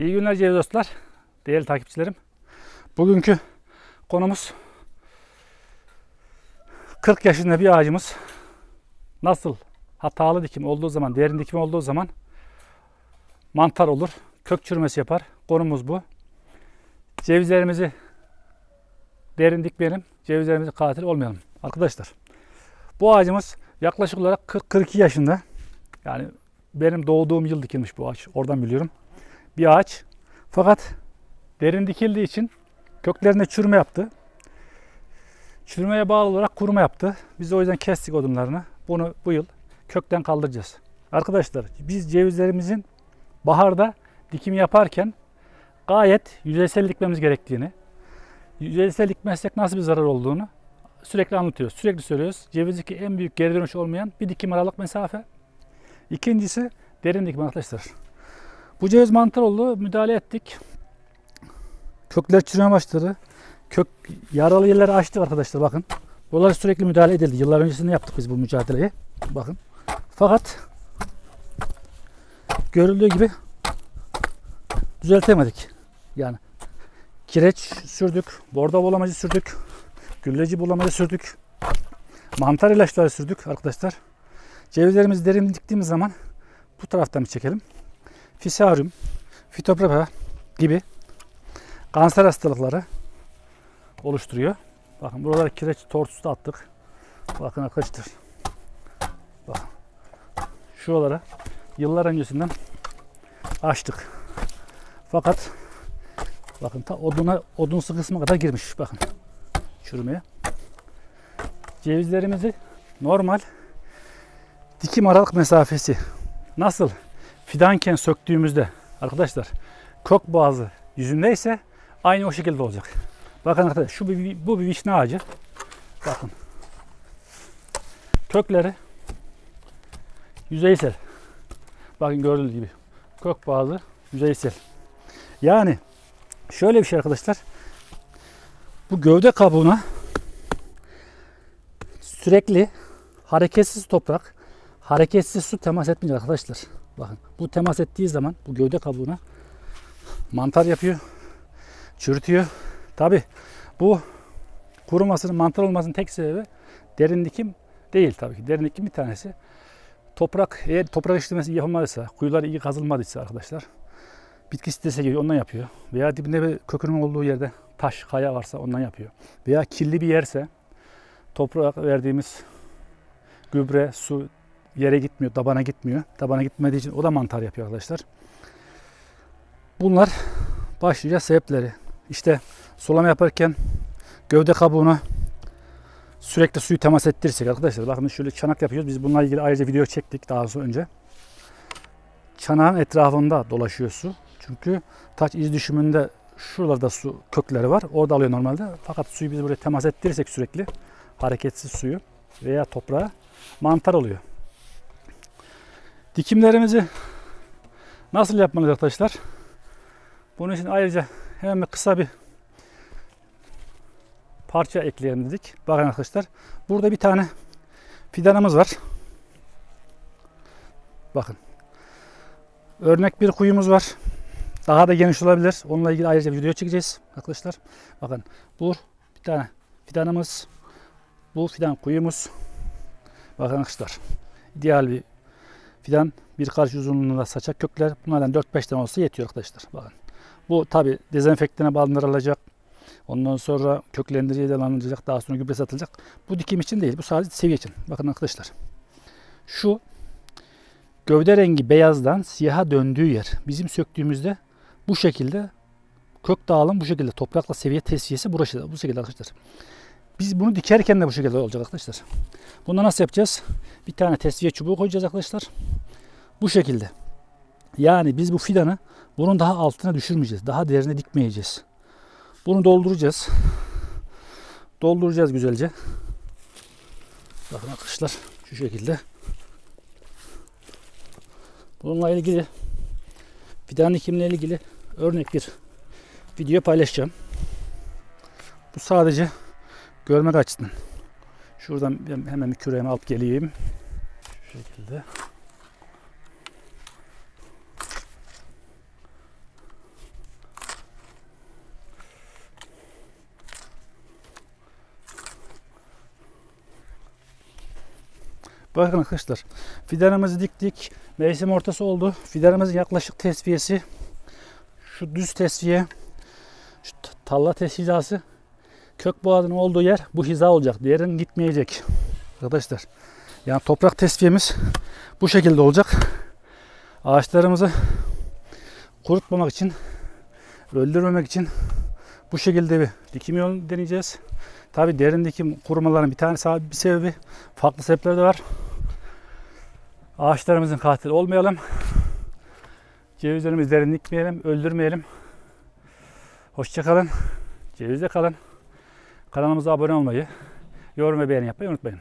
İyi günler ceviz dostlar. Değerli takipçilerim. Bugünkü konumuz 40 yaşında bir ağacımız nasıl hatalı dikim olduğu zaman, derin dikim olduğu zaman mantar olur, kök çürümesi yapar. Konumuz bu. Cevizlerimizi derin dikmeyelim, cevizlerimizi katil olmayalım. Arkadaşlar bu ağacımız yaklaşık olarak 40-42 yaşında. Yani benim doğduğum yıl dikilmiş bu ağaç. Oradan biliyorum. Bir ağaç. Fakat derin dikildiği için köklerinde çürüme yaptı. Çürümeye bağlı olarak kuruma yaptı. Biz de o yüzden kestik odunlarını. Bunu bu yıl kökten kaldıracağız. Arkadaşlar biz cevizlerimizin baharda dikim yaparken gayet yüzeysel dikmemiz gerektiğini, yüzeysel dikmezsek nasıl bir zarar olduğunu sürekli anlatıyoruz. Sürekli söylüyoruz. Cevizdeki en büyük geri dönüş olmayan bir dikim aralık mesafe. İkincisi derin dikim arkadaşlar. Bu ceviz mantar oldu. Müdahale ettik. Kökler çürümeye başladı. Kök yaralı yerleri açtık arkadaşlar bakın. Buralara sürekli müdahale edildi. Yıllar öncesinde yaptık biz bu mücadeleyi. Bakın. Fakat görüldüğü gibi düzeltemedik. Yani kireç sürdük, bordo bulamacı sürdük, gülleci bulamacı sürdük, mantar ilaçları sürdük arkadaşlar. Cevizlerimizi derin diktiğimiz zaman bu taraftan bir çekelim. Fisaryum, fitoprepa gibi kanser hastalıkları oluşturuyor. Bakın buralara kireç tortusu da attık. Bakın arkadaşlar. Bakın. Şuralara yıllar öncesinden açtık. Fakat bakın ta oduna odunsu kısmı kadar girmiş bakın çürümeye. Cevizlerimizi normal dikim aralık mesafesi nasıl fidanken söktüğümüzde arkadaşlar kök boğazı yüzündeyse aynı o şekilde olacak. Bakın arkadaşlar şu bir, bu bir vişne ağacı. Bakın. Kökleri yüzeysel. Bakın gördüğünüz gibi kök boğazı yüzeysel. Yani şöyle bir şey arkadaşlar. Bu gövde kabuğuna sürekli hareketsiz toprak, hareketsiz su temas etmeyecek arkadaşlar. Bakın bu temas ettiği zaman bu gövde kabuğuna mantar yapıyor, çürütüyor. Tabi bu kurumasının mantar olmasının tek sebebi derin dikim değil tabii ki. Derin dikim bir tanesi. Toprak eğer toprak işlemesi yapılmadıysa, kuyular iyi kazılmadıysa arkadaşlar bitki sitesi gibi ondan yapıyor. Veya dibinde bir kökünün olduğu yerde taş, kaya varsa ondan yapıyor. Veya kirli bir yerse toprak verdiğimiz gübre, su yere gitmiyor, tabana gitmiyor. Tabana gitmediği için o da mantar yapıyor arkadaşlar. Bunlar başlıca sebepleri. İşte sulama yaparken gövde kabuğuna sürekli suyu temas ettirirsek arkadaşlar bakın şöyle çanak yapıyoruz. Biz bununla ilgili ayrıca video çektik daha önce. Çanağın etrafında dolaşıyor su. Çünkü taç iz düşümünde şuralarda su kökleri var. Orada alıyor normalde. Fakat suyu biz buraya temas ettirirsek sürekli hareketsiz suyu veya toprağa mantar oluyor. Dikimlerimizi nasıl yapmalıyız arkadaşlar? Bunun için ayrıca hemen bir kısa bir parça ekleyelim dedik. Bakın arkadaşlar. Burada bir tane fidanımız var. Bakın. Örnek bir kuyumuz var. Daha da geniş olabilir. Onunla ilgili ayrıca video çekeceğiz arkadaşlar. Bakın bu bir tane fidanımız. Bu fidan kuyumuz. Bakın arkadaşlar. İdeal bir fidan. Bir karış uzunluğunda saçak kökler. Bunlardan 4-5 tane olsa yetiyor arkadaşlar. Bakın. Bu tabi dezenfektana bandırılacak. Ondan sonra alınacak. Daha sonra gübre satılacak. Bu dikim için değil. Bu sadece seviye için. Bakın arkadaşlar. Şu gövde rengi beyazdan siyaha döndüğü yer. Bizim söktüğümüzde bu şekilde kök dağılım bu şekilde. Toprakla seviye tesviyesi burası. Bu şekilde arkadaşlar. Biz bunu dikerken de bu şekilde olacak arkadaşlar. Bunu nasıl yapacağız? Bir tane tesviye çubuğu koyacağız arkadaşlar. Bu şekilde. Yani biz bu fidanı bunun daha altına düşürmeyeceğiz. Daha derine dikmeyeceğiz. Bunu dolduracağız. Dolduracağız güzelce. Bakın arkadaşlar şu şekilde. Bununla ilgili fidan dikimle ilgili örnek bir video paylaşacağım. Bu sadece görmek açısından. Şuradan hemen bir küremi alıp geleyim. Şu şekilde. Bakın arkadaşlar fidanımızı diktik. Mevsim ortası oldu. Fidanımızın yaklaşık tesviyesi şu düz tesviye şu talla tesviyası kök boğazının olduğu yer bu hiza olacak. Diğerin gitmeyecek. Arkadaşlar yani toprak tesviyemiz bu şekilde olacak. Ağaçlarımızı kurutmamak için öldürmemek için bu şekilde bir dikim yolunu deneyeceğiz. Tabi derin dikim kurumaların bir abi bir sebebi farklı sebepler de var. Ağaçlarımızın katili olmayalım. Cevizlerimizi derin dikmeyelim, öldürmeyelim. Hoşçakalın. Cevizde kalın. Kanalımıza abone olmayı, yorum ve beğeni yapmayı unutmayın.